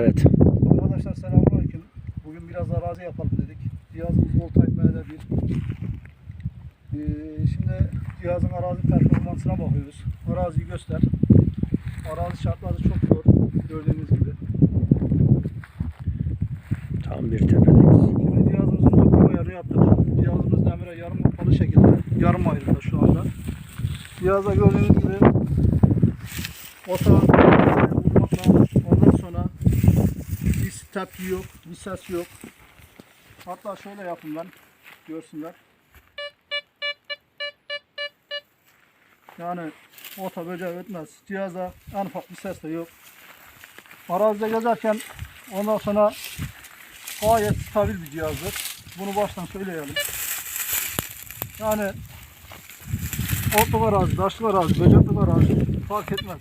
Evet. Arkadaşlar selamünaleyküm. Bugün biraz arazi yapalım dedik. Cihazımız Voltayt MD1. Ee, şimdi cihazın arazi performansına bakıyoruz. Araziyi göster. Arazi şartları çok zor. Gördüğünüz gibi. Tam bir tepedeyiz. Şimdi cihazımızın toplama ayarını yaptık. Cihazımız demire yarım kapalı şekilde. Yarım ayrıldı şu anda. Cihazda gördüğünüz gibi otağı vurmakla ondan sonra step yok, bir ses yok. Hatta şöyle yapın ben görsünler. Yani ota böceği ötmez. Cihazda en ufak bir ses de yok. Arazide gezerken ondan sonra gayet stabil bir cihazdır. Bunu baştan söyleyelim. Yani otlu arazi, taşlı arazi, böcekli arazi fark etmez.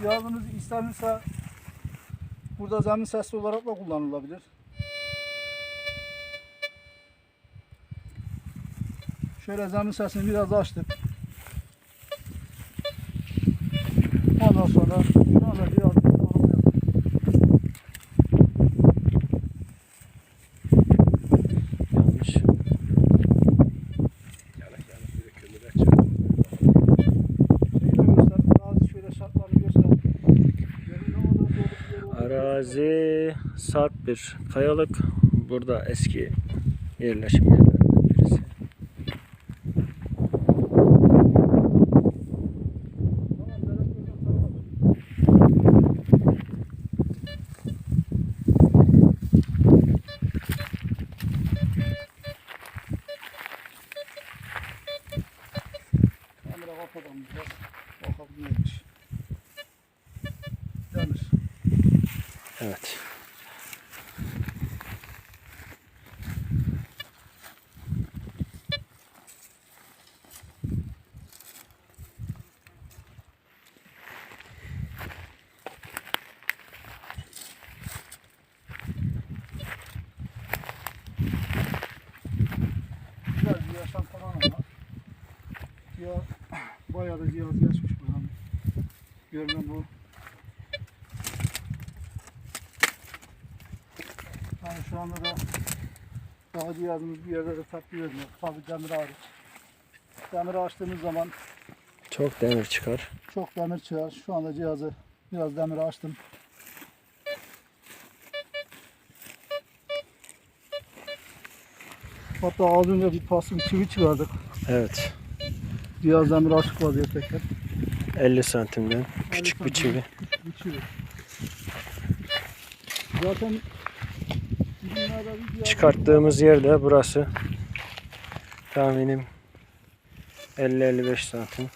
Cihazınız istenirse burada zemin sesli olarak da kullanılabilir. Şöyle zemin sesini biraz açtık. Ondan sonra şu anda cihaz arama yapıyor. Yanlış. Şeyi de göster, arazi şöyle şartlarını göster. Yerin ne kadar dolu bir yer olduğunu Arazi sarp bir kayalık. Burada eski yerleşim yerlerinden birisi. Kamera kapatalım biraz. Bakalım neymiş. Demir. Evet. Yaşam falan ama. Bayağı da cihaz geçmiş bu hani. Görünen bu. Şu anda da daha cihazımız bir yerde de tatlı vermiyor. Tabi demir hariç. Demir açtığımız zaman Çok demir çıkar. çok demir çıkar. Şu anda cihazı biraz demir açtım. Hatta az önce bir paslı bir çivi çıkardık. Evet. Cihaz demir açık vaziyetteyken. 50 santimden küçük bir çivi. Küçük bir çivi. Zaten Çıkarttığımız yer de burası. Tahminim 50-55 santim.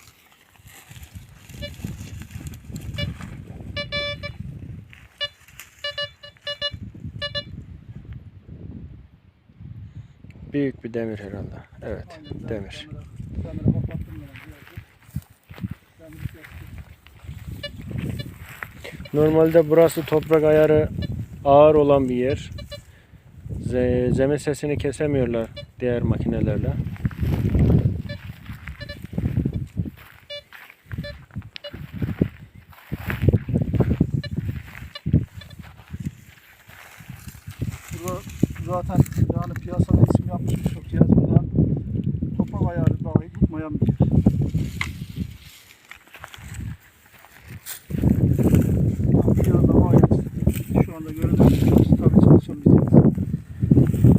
Büyük bir demir herhalde. Evet, demir. Normalde burası toprak ayarı ağır olan bir yer. Ze- Zemin sesini kesemiyorlar diğer makinelerle. Burada zaten yani piyasada isim yapmış birçok cihaz burada. Toprak ayarı dahi tutmayan bir yer. Cihaz da gayet şu anda görüldüğü gibi çok stabil çalışan bir cihaz.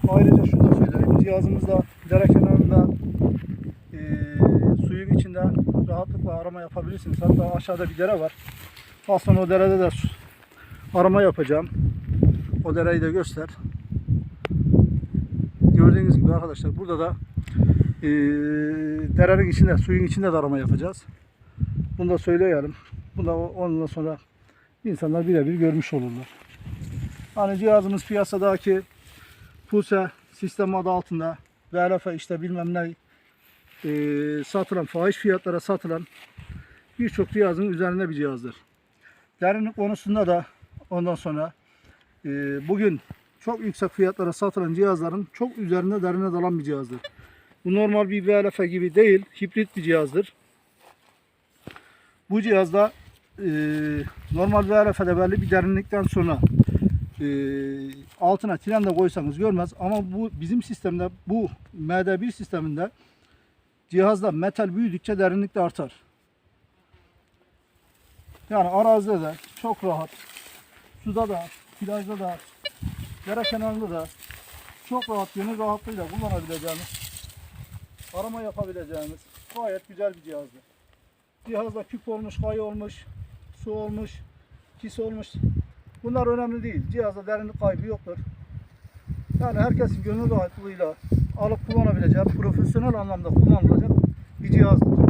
Ayrıca şunu da Cihazımızda dere kenarında eee suyun içinde rahatlıkla arama yapabilirsiniz. Hatta aşağıda bir dere var. Sonra o derede de arama yapacağım. O dereyi de göster. Gördüğünüz gibi arkadaşlar burada da eee derenin içinde, suyun içinde de arama yapacağız. Bunu da söyleyelim. Bu da ondan sonra insanlar birebir görmüş olurlar. Hani cihazımız piyasadaki Puse sistem adı altında VLF işte bilmem ne eee, satılan, fahiş fiyatlara satılan birçok cihazın üzerinde bir cihazdır. Derinlik konusunda da ondan sonra eee, bugün çok yüksek fiyatlara satılan cihazların çok üzerinde derine dalan bir cihazdır. Bu normal bir VLF gibi değil, hibrit bir cihazdır. Bu cihazda e, normal VRF'de belli bir derinlikten sonra e, altına tren de koysanız görmez ama bu bizim sistemde bu MD1 sisteminde cihazda metal büyüdükçe derinlik de artar. Yani arazide de çok rahat suda da plajda da dere kenarında da çok rahat gönül rahatlığıyla kullanabileceğimiz arama yapabileceğimiz gayet güzel bir cihazdı. Cihazda küp olmuş, kayı olmuş, su olmuş, kis olmuş. Bunlar önemli değil. Cihazda derinlik kaybı yoktur. Yani herkesin gönül rahatlığıyla alıp kullanabileceği, profesyonel anlamda kullanılacak bir cihazdır.